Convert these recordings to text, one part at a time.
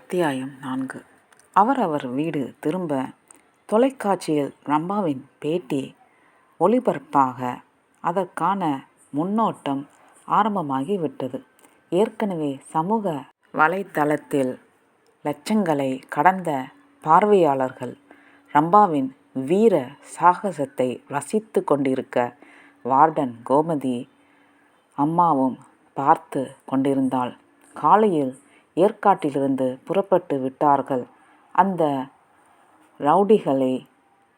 அத்தியாயம் நான்கு. அவரவர் வீடு திரும்ப தொலைக்காட்சியில் ரம்பாவின் பேட்டி ஒளிபரப்பாக அதற்கான முன்னோட்டம் ஆரம்பமாகிவிட்டது. ஏற்கனவே சமூக வலைத்தளத்தில் லட்சங்களை கடந்த பார்வையாளர்கள் ரம்பாவின் வீர சாகசத்தை ரசித்து கொண்டிருக்க வார்டன் கோமதி அம்மாவும் பார்த்து கொண்டிருந்தாள். காலையில் ஏற்காட்டிலிருந்து புறப்பட்டு விட்டார்கள். அந்த ரவுடிகளை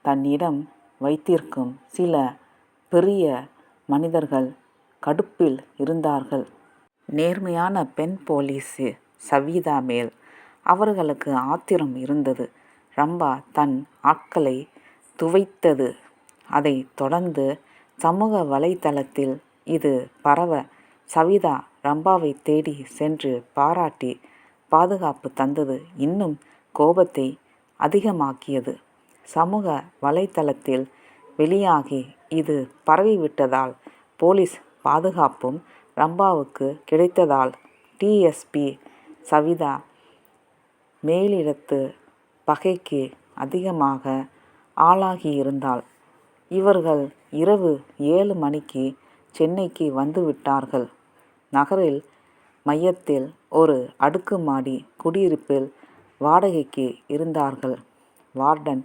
தன்னிடம் வைத்திருக்கும் சில பெரிய மனிதர்கள் கடுப்பில் இருந்தார்கள். நேர்மையான பெண் போலீஸு சவிதா மேல். அவர்களுக்கு ஆத்திரம் இருந்தது. ரம்பா தன் ஆட்களை துவைத்தது. அதை தொடர்ந்து சமூக வலைத்தளத்தில் இது பரவ சவிதா ரம்பாவை தேடி சென்று பாராட்டி பாதுகாப்பு தந்தது இன்னும் கோபத்தை அதிகமாக்கியது. சமூக வலைத்தளத்தில் வெளியாகி இது பரவிவிட்டதால் போலீஸ் பாதுகாப்பும் ரம்பாவுக்கு கிடைத்ததால் டிஎஸ்பி சவிதா மேலிடத்து பகைக்கு அதிகமாக ஆளாகியிருந்தாள். இவர்கள் இரவு ஏழு மணிக்கு சென்னைக்கு வந்துவிட்டார்கள். நகரில் மையத்தில் ஒரு அடுக்குமாடி குடியிருப்பில் வாடகைக்கு இருந்தார்கள். வார்டன்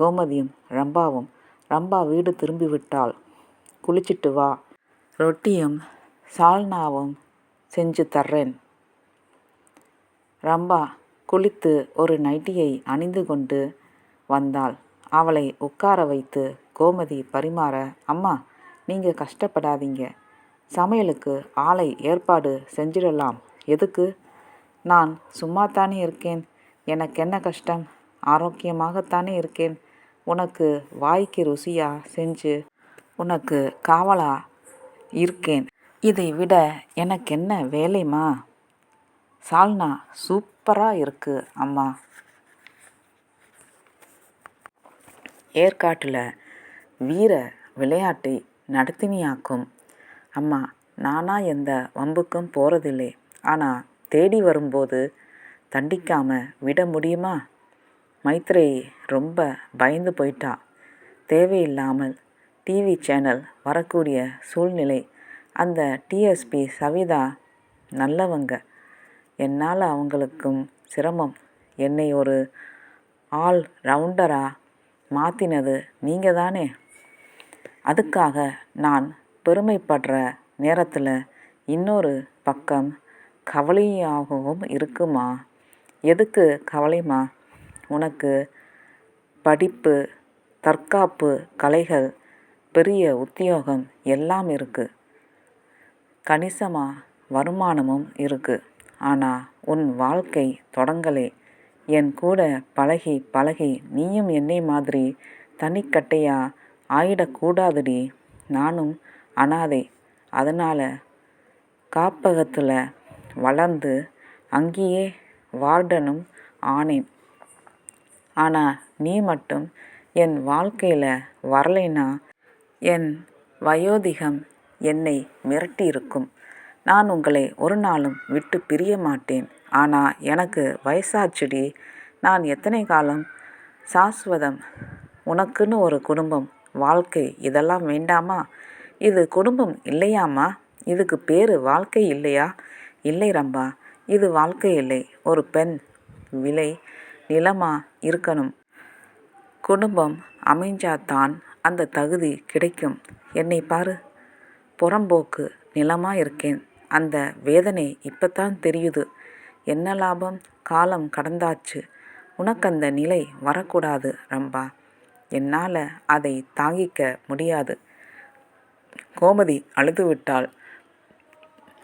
கோமதியும் ரம்பாவும் ரம்பா வீடு திரும்பிவிட்டாள். குளிச்சிட்டு வா. ரொட்டியும் சால்னாவும் செஞ்சு தர்றேன். ரம்பா குளித்து ஒரு நைட்டியை அணிந்து கொண்டு வந்தாள். அவளை உட்கார வைத்து கோமதி பரிமாற அம்மா நீங்கள் கஷ்டப்படாதீங்க. சமையலுக்கு ஆளை ஏற்பாடு செஞ்சிடலாம். எதுக்கு? நான் சும்மாத்தானே இருக்கேன். எனக்கு என்ன கஷ்டம்? ஆரோக்கியமாகத்தானே இருக்கேன். உனக்கு வாய்க்கு ருசியாக செஞ்சு உனக்கு காவலா இருக்கேன். இதை விட எனக்கு என்ன வேலைமா சால்னா சூப்பராக இருக்கு அம்மா. ஏற்காட்டில் வீர விளையாட்டை நடத்தினியாக்கும். அம்மா நானாக எந்த வம்புக்கும் போகிறதில்லை ஆனால் தேடி வரும்போது தண்டிக்காமல் விட முடியுமா? மைத்ரேயி ரொம்ப பயந்து போயிட்டா. தேவையில்லாமல் டிவி சேனல் வரக்கூடிய சூழ்நிலை அந்த டிஎஸ்பி சவிதா நல்லவங்க. என்னால் அவங்களுக்கும் சிரமம். என்னை ஒரு ஆல் ரவுண்டராக மாற்றினது நீங்கள் தானே? அதுக்காக நான் பெருமைப்படுற நேரத்தில் இன்னொரு பக்கம் கவலையாகவும் இருக்குமா? எதுக்கு கவலைமா உனக்கு படிப்பு தற்காப்பு கலைகள் பெரிய உத்தியோகம் எல்லாம் இருக்குது கணிசமாக வருமானமும் இருக்குது ஆனால் உன் வாழ்க்கை தொடங்கலே. என் கூட பழகி பழகி நீயும் என்னை மாதிரி தனிக்கட்டையாக ஆயிடக்கூடாதுடி. நானும் அனாதை. அதனால் காப்பகத்தில் வளர்ந்து அங்கேயே வார்டனும் ஆனேன். ஆனால் நீ மட்டும் என் வாழ்க்கையில் வரலைன்னா என் வயோதிகம் என்னை மிரட்டியிருக்கும். நான் உங்களை ஒரு நாளும் விட்டு பிரிய மாட்டேன். ஆனால் எனக்கு வயசாச்சுடி. நான் எத்தனை காலம் சாஸ்வதம்? உனக்குன்னு ஒரு குடும்பம் வாழ்க்கை இதெல்லாம் வேண்டாமா? இது குடும்பம் இல்லையாம்மா? இதுக்கு பேர் வாழ்க்கை இல்லையா? இல்லை ரம்பா இது வாழ்க்கை இல்லை. ஒரு பெண் விலை நிலமா இருக்கணும். குடும்பம் அமைஞ்சாதான் அந்த தகுதி கிடைக்கும். என்னை பாரு புறம்போக்கு நிலமா இருக்கேன். அந்த வேதனை இப்போத்தான் தெரியுது. என்ன லாபம்? காலம் கடந்தாச்சு. உனக்கு அந்த நிலை வரக்கூடாது ரம்பா. என்னால் அதை தாங்கிக்க முடியாது. கோமதி அழுதுவிட்டாள்.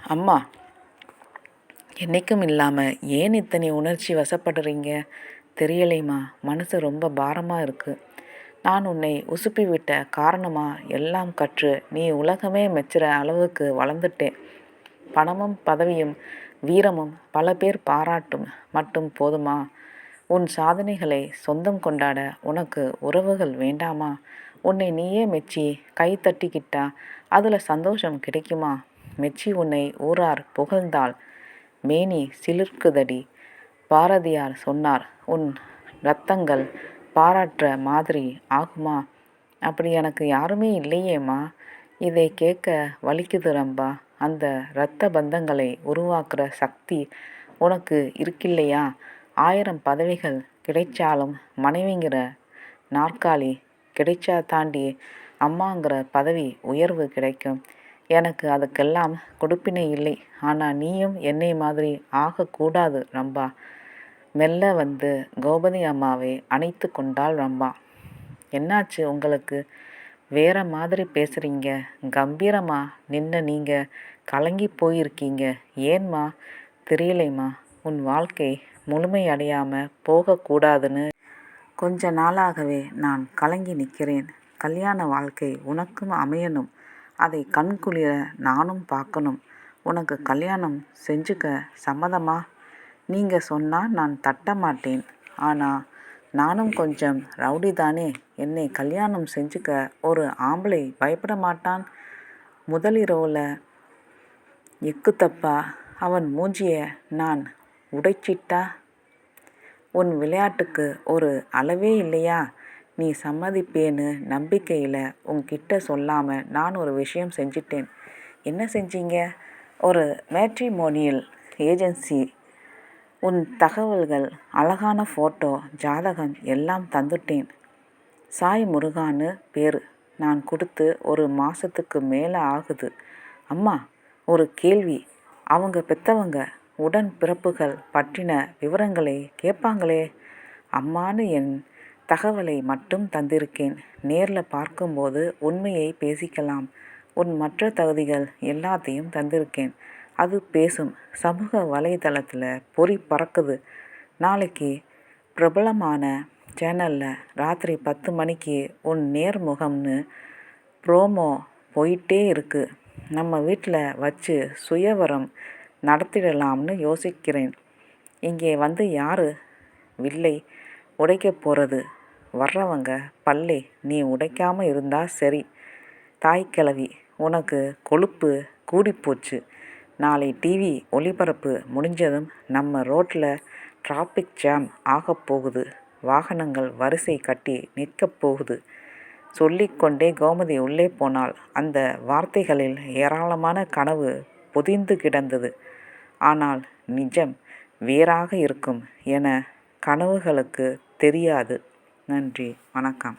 அம்மா என்றைக்கும் இல்லாமல் ஏன் இத்தனை உணர்ச்சி வசப்படுறீங்க? தெரியலைம்மா. மனசு ரொம்ப பாரமாக இருக்குது நான் உன்னை உசுப்பி விட்ட காரணமாக எல்லாம் கற்று நீ உலகமே மெச்சுற அளவுக்கு வளர்ந்துட்டேன். பணமும் பதவியும் வீரமும் பல பேர் பாராட்டும். மட்டும் போதுமா? உன் சாதனைகளை சொந்தம் கொண்டாட உனக்கு உறவுகள் வேண்டாமா? உன்னை நீயே மெச்சி கை தட்டிக்கிட்டா அதில் சந்தோஷம் கிடைக்குமா? மெச்சி உன்னை ஊரார் புகழ்ந்தால் மேனி சிலிர்க்குதடி. பாரதியார் சொன்னார் உன் ரத்தங்கள் பாராட்டுற மாதிரி ஆகுமா? அப்படி எனக்கு யாருமே இல்லையேம்மா. இதை கேட்க வலிக்குது ரம்பா. அந்த இரத்த பந்தங்களை உருவாக்குற சக்தி உனக்கு இருக்கில்லையா? ஆயிரம் பதவிகள் கிடைச்சாலும் மனைவிங்கிற நாற்காலி கிடைச்சா தாண்டி அம்மாங்கிற பதவி உயர்வு கிடைக்கும். எனக்கு அதுக்கெல்லாம் கொடுப்பினை இல்லை. ஆனால் நீயும் என்னை மாதிரி ஆகக்கூடாது ரம்பா. மெல்ல வந்து கோபதி அம்மாவை அணைத்து கொண்டாள் ரம்பா. என்னாச்சு உங்களுக்கு? வேற மாதிரி பேசுகிறீங்க கம்பீரமா நின்ன நீங்கள் கலங்கி போயிருக்கீங்க. ஏன்மா? தெரியலைம்மா. உன் வாழ்க்கை முழுமையடையாமல் போகக்கூடாதுன்னு. கொஞ்ச நாளாகவே நான் கலங்கி நிற்கிறேன் கல்யாண வாழ்க்கை உனக்கும் அமையணும். அதை கண்குளிர நானும் பார்க்கணும். உனக்கு கல்யாணம் செஞ்சுக்க சம்மதமா? நீங்கள் சொன்னால் நான் தட்ட மாட்டேன். ஆனால் நானும் கொஞ்சம் ரவுடி தானே என்னை கல்யாணம் செஞ்சுக்க ஒரு ஆம்பளை பயப்பட மாட்டான். முதலிரவில் எக்குத்தப்பா அவன் மூஞ்சிய நான் உடைச்சிட்டா? உன் விளையாட்டுக்கு ஒரு அளவே இல்லையா? நீ சம்மதிப்பேன்னு நம்பிக்கையில் உங்ககிட்ட சொல்லாமல் நான் ஒரு விஷயம் செஞ்சிட்டேன். என்ன செஞ்சீங்க? ஒரு மேட்ரிமோனியல் ஏஜென்சி. உன் தகவல்கள் அழகான ஃபோட்டோ ஜாதகம் எல்லாம் தந்துட்டேன். சாய் முருகான்னு பேர். நான் கொடுத்து ஒரு மாதத்துக்கு மேலே ஆகுது. அம்மா ஒரு கேள்வி. அவங்க பெற்றவங்க உடன் பிறப்புகள் பற்றின விவரங்களை கேட்பாங்களே அம்மானு என் தகவலை மட்டும் தந்திருக்கேன். நேரில் பார்க்கும்போது உண்மையை பேசிக்கலாம். உன் மற்ற தகுதிகள் எல்லாத்தையும் தந்திருக்கேன். அது பேசும். சமூக வலைதளத்தில் பொறி பறக்குது. நாளைக்கு பிரபலமான சேனலில் ராத்திரி பத்து மணிக்கு உன் நேர்முகம்னு ப்ரோமோ போயிட்டே இருக்குது நம்ம வீட்டில் வச்சு சுயவரம் நடத்திடலாம்னு யோசிக்கிறேன். இங்கே வந்து யார்? வில்லை உடைக்க போகிறது வர்றவங்க பல்லே நீ உடைக்காமல் இருந்தால் சரி. தாய்க்கிழவி உனக்கு கொழுப்பு கூடிப்போச்சு. நாளை டிவி ஒளிபரப்பு முடிஞ்சதும் நம்ம ரோட்டில் டிராஃபிக் ஜாம் ஆகப்போகுது வாகனங்கள் வரிசை கட்டி நிற்கப் போகுது. சொல்லிக்கொண்டே கோமதி உள்ளே போனால் அந்த வார்த்தைகளில் ஏராளமான கனவு பொதிந்து கிடந்தது. ஆனால் நிஜம் வேறாக இருக்கும் என கனவுகளுக்கு தெரியாது. நன்றி. வணக்கம்.